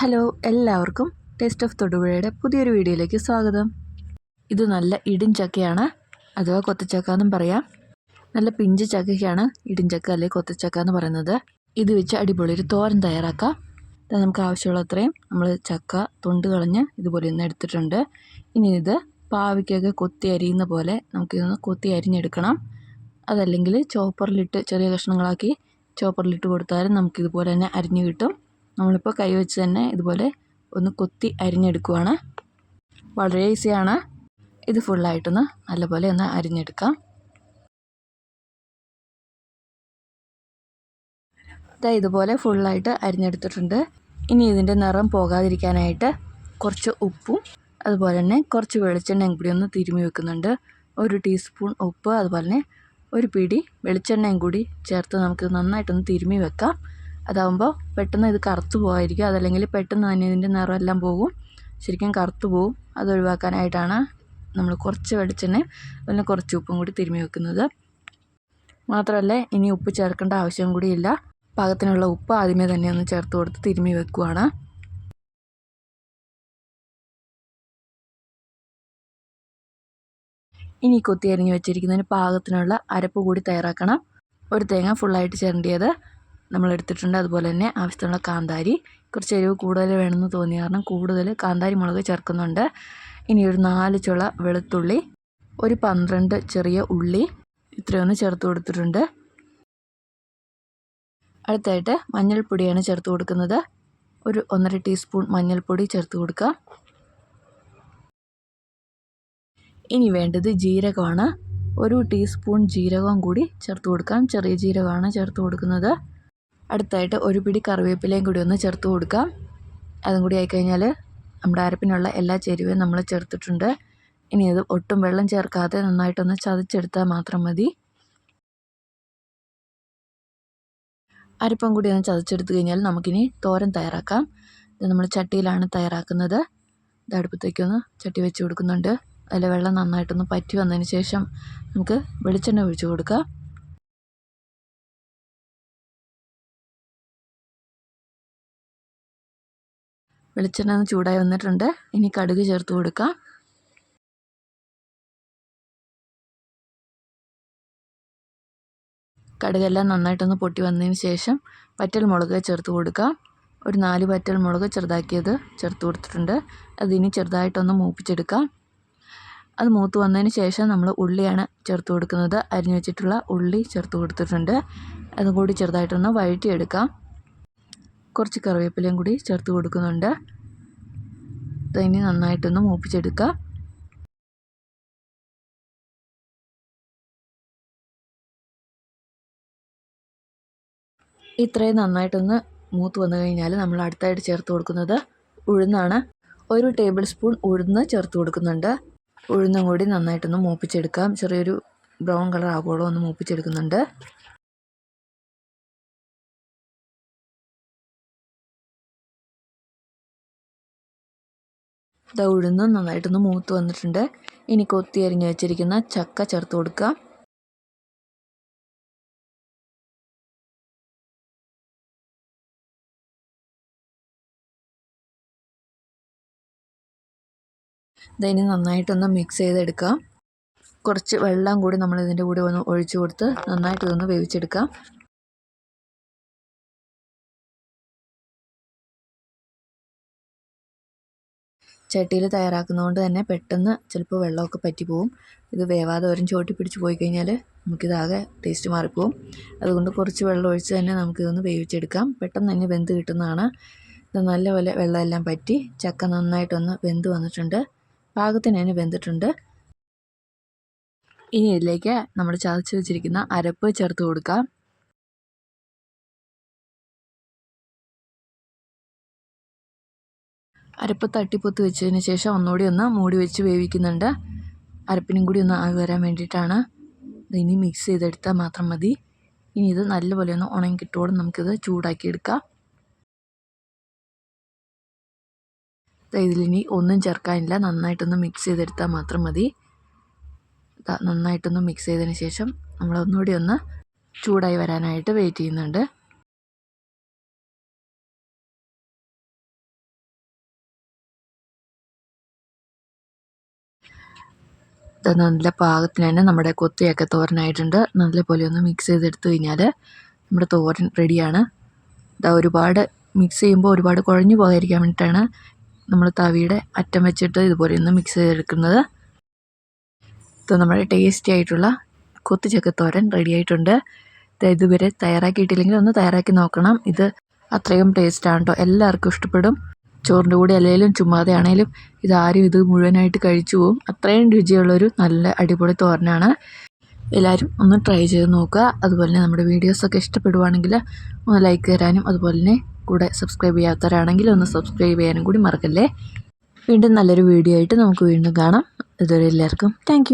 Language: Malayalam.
ഹലോ എല്ലാവർക്കും ടേസ്റ്റ് ഓഫ് തൊടുപുഴയുടെ പുതിയൊരു വീഡിയോയിലേക്ക് സ്വാഗതം. ഇത് നല്ല ഇടിൻ ചക്കയാണ്. അഥവാ കൊത്തച്ചക്ക എന്നും പറയാം. നല്ല പിഞ്ച് ചക്കയ്ക്കാണ് ഇടിൻ ചക്ക അല്ലെങ്കിൽ കൊത്തച്ചക്ക എന്ന് പറയുന്നത്. ഇത് വെച്ച് അടിപൊളി ഒരു തോരൻ തയ്യാറാക്കാം. നമുക്ക് ആവശ്യമുള്ള അത്രയും നമ്മൾ ചക്ക തൊണ്ട് കളഞ്ഞ് ഇതുപോലെ ഒന്ന് എടുത്തിട്ടുണ്ട്. ഇനി ഇത് പാവയ്ക്കൊക്കെ കൊത്തി അരിയുന്ന പോലെ നമുക്കിതൊന്ന് കൊത്തി അരിഞ്ഞെടുക്കണം. അതല്ലെങ്കിൽ ചോപ്പറിലിട്ട് ചെറിയ കഷ്ണങ്ങളാക്കി ചോപ്പറിലിട്ട് കൊടുത്താലും നമുക്കിതുപോലെ തന്നെ അരിഞ്ഞു കിട്ടും. നമ്മളിപ്പോൾ കൈ വെച്ച് തന്നെ ഇതുപോലെ ഒന്ന് കൊത്തി അരിഞ്ഞെടുക്കുവാണ്. വളരെ ഈസിയാണ്. ഇത് ഫുള്ളായിട്ടൊന്ന് നല്ലപോലെ ഒന്ന് അരിഞ്ഞെടുക്കാം. ഇതാ ഇതുപോലെ ഫുള്ളായിട്ട് അരിഞ്ഞെടുത്തിട്ടുണ്ട്. ഇനി ഇതിന്റെ നിറം പോകാതിരിക്കാനായിട്ട് കുറച്ച് ഉപ്പും അതുപോലെ തന്നെ കുറച്ച് വെളിച്ചെണ്ണയും കൂടി ഒന്ന് തിരുമി വെക്കുന്നുണ്ട്. ഒരു ടീസ്പൂൺ ഉപ്പ് അതുപോലെ തന്നെ ഒരു പിടി വെളിച്ചെണ്ണയും കൂടി ചേർത്ത് നമുക്ക് നന്നായിട്ടൊന്ന് തിരുമി വെക്കാം. അതാകുമ്പോൾ പെട്ടെന്ന് ഇത് കറുത്ത് പോകാതിരിക്കും അതല്ലെങ്കിൽ പെട്ടെന്ന് തന്നെ ഇതിന്റെ നിറമെല്ലാം പോകും. ശരിക്കും കറുത്ത് പോകും അത് ഒഴിവാക്കാനായിട്ടാണ് നമ്മൾ കുറച്ച് വെളിച്ചെണ്ണയും അതുപോലെ കുറച്ച് ഉപ്പും കൂടി തിരുമ്മി വെക്കുന്നത്. മാത്രമല്ല ഇനി ഉപ്പ് ചേർക്കേണ്ട ആവശ്യം കൂടിയില്ല പാകത്തിനുള്ള ഉപ്പ് ആദ്യമേ തന്നെ ഒന്ന് ചേർത്ത് കൊടുത്ത് തിരുമ്മി വെക്കുവാണ്. ഇനി കൊത്തി അരിഞ്ഞ് വെച്ചിരിക്കുന്നതിന് പാകത്തിനുള്ള അരപ്പ് കൂടി തയ്യാറാക്കണം. ഒരു തേങ്ങ ഫുള്ളായിട്ട് ചിരണ്ടിയത്. നമ്മൾ എടുത്തിട്ടുണ്ട് അതുപോലെ തന്നെ ആവശ്യത്തിനുള്ള കാന്താരി. കുറച്ച് എരിവ് കൂടുതൽ വേണമെന്ന് തോന്നിയ കാരണം കൂടുതൽ കാന്താരി മുളക് ചേർക്കുന്നുണ്ട്. ഇനി ഒരു നാല് ചുള വെളുത്തുള്ളി ഒരു പന്ത്രണ്ട് ചെറിയ ഉള്ളി ഇത്രയൊന്ന് ചേർത്ത് കൊടുത്തിട്ടുണ്ട്. അടുത്തായിട്ട് മഞ്ഞൾപ്പൊടിയാണ് ചേർത്ത് കൊടുക്കുന്നത്. ഒരു ഒന്നര ടീസ്പൂൺ മഞ്ഞൾപ്പൊടി ചേർത്ത് കൊടുക്കുക. ഇനി വേണ്ടത് ജീരകമാണ്. ഒരു ടീസ്പൂൺ ജീരകം കൂടി ചേർത്ത് കൊടുക്കാം. ചെറിയ ജീരകമാണ് ചേർത്ത് കൊടുക്കുന്നത്. അടുത്തായിട്ട് ഒരു പിടി കറിവേപ്പിലയും കൂടി ഒന്ന് ചേർത്ത് കൊടുക്കാം. അതും കൂടി ആയിക്കഴിഞ്ഞാൽ നമ്മുടെ അരപ്പിനുള്ള എല്ലാ ചേരുവയും നമ്മൾ ചേർത്തിട്ടുണ്ട്. ഇനി ഇത് ഒട്ടും വെള്ളം ചേർക്കാതെ നന്നായിട്ടൊന്ന് ചതച്ചെടുത്താൽ മാത്രം മതി. അരപ്പം കൂടി ഒന്ന് ചതച്ചെടുത്ത് കഴിഞ്ഞാൽ നമുക്കിനി തോരൻ തയ്യാറാക്കാം. ഇത് നമ്മൾ ചട്ടിയിലാണ് തയ്യാറാക്കുന്നത്. ഇത് അടുപ്പത്തേക്കൊന്ന് ചട്ടി വെച്ച് കൊടുക്കുന്നുണ്ട്. അതിൽ വെള്ളം നന്നായിട്ടൊന്ന് പറ്റി വന്നതിന് ശേഷം നമുക്ക് വെളിച്ചെണ്ണ ഒഴിച്ചു കൊടുക്കാം. വെളിച്ചെണ്ണ ഒന്ന് ചൂടായി വന്നിട്ടുണ്ട്. ഇനി കടുക് ചേർത്ത് കൊടുക്കാം. കടുകെല്ലാം നന്നായിട്ടൊന്ന് പൊട്ടി വന്നതിന് ശേഷം വറ്റൽ മുളക് ചേർത്ത് കൊടുക്കാം. ഒരു നാല് വറ്റൽ മുളക് ചെറുതാക്കിയത് ചേർത്ത് കൊടുത്തിട്ടുണ്ട്. അതിനി ചെറുതായിട്ടൊന്ന് മൂപ്പിച്ചെടുക്കാം. അത് മൂത്ത് വന്നതിന് ശേഷം നമ്മൾ ഉള്ളിയാണ് ചേർത്ത് കൊടുക്കുന്നത്. അരിഞ്ഞു വെച്ചിട്ടുള്ള ഉള്ളി ചേർത്ത് കൊടുത്തിട്ടുണ്ട്. അതും കൂടി ചെറുതായിട്ടൊന്ന് വഴറ്റിയെടുക്കാം. കുറച്ച് കറിവേപ്പിലയും കൂടി ചേർത്ത് കൊടുക്കുന്നുണ്ട്. ഇനി നന്നായിട്ടൊന്ന് മൂപ്പിച്ചെടുക്കുക ഇത്രയും നന്നായിട്ടൊന്ന് മൂത്ത് വന്നു കഴിഞ്ഞാൽ നമ്മൾ അടുത്തായിട്ട് ചേർത്ത് കൊടുക്കുന്നത് ഉഴുന്നാണ്. ഒരു ടേബിൾ സ്പൂൺ ഉഴുന്ന് ചേർത്ത് കൊടുക്കുന്നുണ്ട്. ഉഴുന്നും കൂടി നന്നായിട്ടൊന്ന് മൂപ്പിച്ചെടുക്കാം. ചെറിയൊരു ബ്രൗൺ കളർ ആകുമ്പോഴും ഒന്ന് മൂപ്പിച്ചെടുക്കുന്നുണ്ട്. ഇതാ ഉഴുന്ന് നന്നായിട്ടൊന്ന് മൂത്ത് വന്നിട്ടുണ്ട്. ഇനി കൊത്തി അരിഞ്ഞ് വെച്ചിരിക്കുന്ന ചക്ക ചേർത്ത് കൊടുക്കുക ഇതിനി നന്നായിട്ടൊന്ന് മിക്സ് ചെയ്തെടുക്കാം. കുറച്ച് വെള്ളം കൂടി നമ്മൾ ഇതിന്റെ കൂടെ ഒന്ന് ഒഴിച്ചു കൊടുത്ത് നന്നായിട്ട് ഇതൊന്ന് വേവിച്ചെടുക്കാം. ചട്ടിയിൽ തയ്യാറാക്കുന്നതുകൊണ്ട് തന്നെ പെട്ടെന്ന് ചിലപ്പോൾ വെള്ളമൊക്കെ പറ്റി പോവും ഇത് വേവാതെ വരും ചോട്ടി പിടിച്ച് പോയി കഴിഞ്ഞാൽ നമുക്കിതാകെ ടേസ്റ്റ് മാറിപ്പോവും. അതുകൊണ്ട് കുറച്ച് വെള്ളം ഒഴിച്ച് തന്നെ നമുക്കിതൊന്ന് വേവിച്ചെടുക്കാം. പെട്ടെന്ന് തന്നെ വെന്ത് കിട്ടുന്നതാണ്. ഇത് നല്ലപോലെ വെള്ളമെല്ലാം പറ്റി ചക്ക നന്നായിട്ടൊന്ന് വെന്ത് വന്നിട്ടുണ്ട്. പാകത്തിന് തന്നെ വെന്തിട്ടുണ്ട്. ഇനി ഇതിലേക്ക് നമ്മൾ ചതച്ച് വെച്ചിരിക്കുന്ന അരപ്പ് ചേർത്ത് കൊടുക്കാം. അരപ്പ് തട്ടിപ്പൊത്ത് വെച്ചതിന് ശേഷം ഒന്നുകൂടി ഒന്ന് മൂടി വെച്ച് വേവിക്കുന്നുണ്ട്. അരപ്പിനും കൂടി ഒന്ന് ആവി വരാൻ വേണ്ടിയിട്ടാണ്. ഇനി മിക്സ് ചെയ്തെടുത്താൽ മാത്രം മതി. ഇനി ഇത് നല്ലപോലെ ഒന്ന് ഉണങ്ങി കിട്ടുവോളം നമുക്കിത് ചൂടാക്കി എടുക്കാം ഇതിലിനി ഒന്നും ചേർക്കാനില്ല. നന്നായിട്ടൊന്ന് മിക്സ് ചെയ്തെടുത്താൽ മാത്രം മതി. നന്നായിട്ടൊന്ന് മിക്സ് ചെയ്തതിന് ശേഷം നമ്മൾ ഒന്നുകൂടി ഒന്ന് ചൂടായി വരാനായിട്ട് വെയിറ്റ് ചെയ്യുന്നുണ്ട്. നല്ല പാകത്തിന് തന്നെ നമ്മുടെ കൊത്തിയൊക്കെ തോരനായിട്ടുണ്ട്. നല്ലപോലെ ഒന്ന് മിക്സ് ചെയ്തെടുത്ത് കഴിഞ്ഞാൽ നമ്മുടെ തോരൻ റെഡിയാണ് ഇതാ ഒരുപാട് മിക്സ് ചെയ്യുമ്പോൾ ഒരുപാട് കുഴഞ്ഞു പോകാതിരിക്കാൻ വേണ്ടിയിട്ടാണ് നമ്മൾ തവിയുടെ അറ്റം വെച്ചിട്ട് ഇതുപോലെ ഒന്ന് മിക്സ് ചെയ്തെടുക്കുന്നത്. ഇത് നമ്മുടെ ടേസ്റ്റി ആയിട്ടുള്ള കൊത്തുചക്കത്തോരൻ റെഡി ആയിട്ടുണ്ട്. ഇത് ഇതുവരെ തയ്യാറാക്കിയിട്ടില്ലെങ്കിൽ ഒന്ന് തയ്യാറാക്കി നോക്കണം. ഇത് അത്രയും ടേസ്റ്റാണ് കേട്ടോ എല്ലാവർക്കും ഇഷ്ടപ്പെടും. ചോറിന്റെ കൂടെ അല്ലെങ്കിലും ചുമ്മാതെ ആണെങ്കിലും ഇതാരും ഇത് മുഴുവനായിട്ട് കഴിച്ചു പോകും അത്രയും രുചിയുള്ളൊരു നല്ല അടിപൊളി തോരനാണ്. എല്ലാവരും ഒന്ന് ട്രൈ ചെയ്ത് നോക്കുക. അതുപോലെ തന്നെ നമ്മുടെ വീഡിയോസൊക്കെ ഇഷ്ടപ്പെടുവാണെങ്കിൽ ഒന്ന് ലൈക്ക് തരാനും അതുപോലെ തന്നെ കൂടെ സബ്സ്ക്രൈബ് ചെയ്യാത്തവരാണെങ്കിൽ ഒന്ന് സബ്സ്ക്രൈബ് ചെയ്യാനും കൂടി മറക്കല്ലേ. വീണ്ടും നല്ലൊരു വീഡിയോ ആയിട്ട് നമുക്ക് വീണ്ടും കാണാം. ഇതുവരെ എല്ലാവർക്കും താങ്ക്